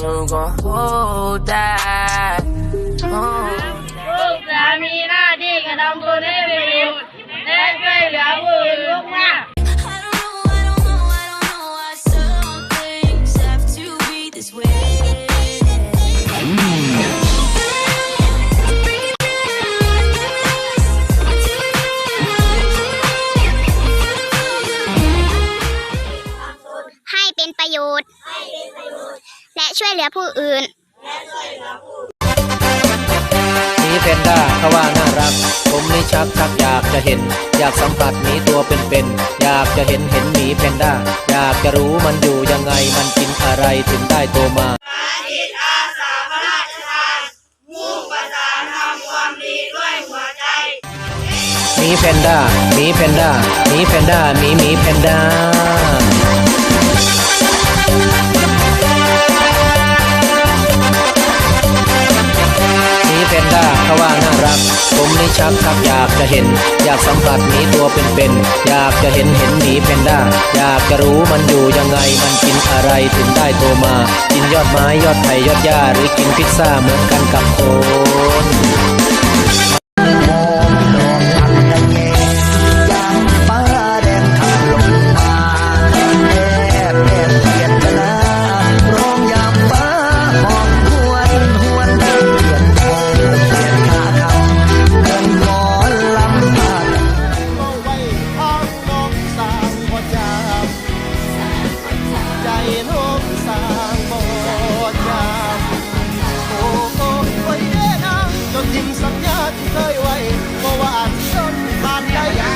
you gon' hold that? และช่วยเหลือผู้อื่นหมีแพนด้าเขาว่าน่ารัก ผมนี่ชักชักอยากจะเห็น อยากสัมผัสหมีตัวเป็นๆ อยากจะเห็นเห็นหมีแพนด้า อยากจะรู้มันอยู่ยังไง มันกินอะไรถึงได้โตมาหมีแพนด้าหมีแพนด้าหมีแพนด้าหมีหมีแพนด้า เขาว่าน่ารัก ผมนี่ชักชักอยากจะเห็น อยากสัมผัสหมีตัวเป็นๆอยากจะเห็นเห็นหมีเพนด้าอยากจะรู้มันอยู่ยังไงมันกินอะไรถึงได้โตมา กินยอดไม้ยอดไผ่ยอดหญ้าหรือกินพิซซ่าเหมือนกันกับคน ที่เคยไว้เพราะว่าอาจจะผ่านได้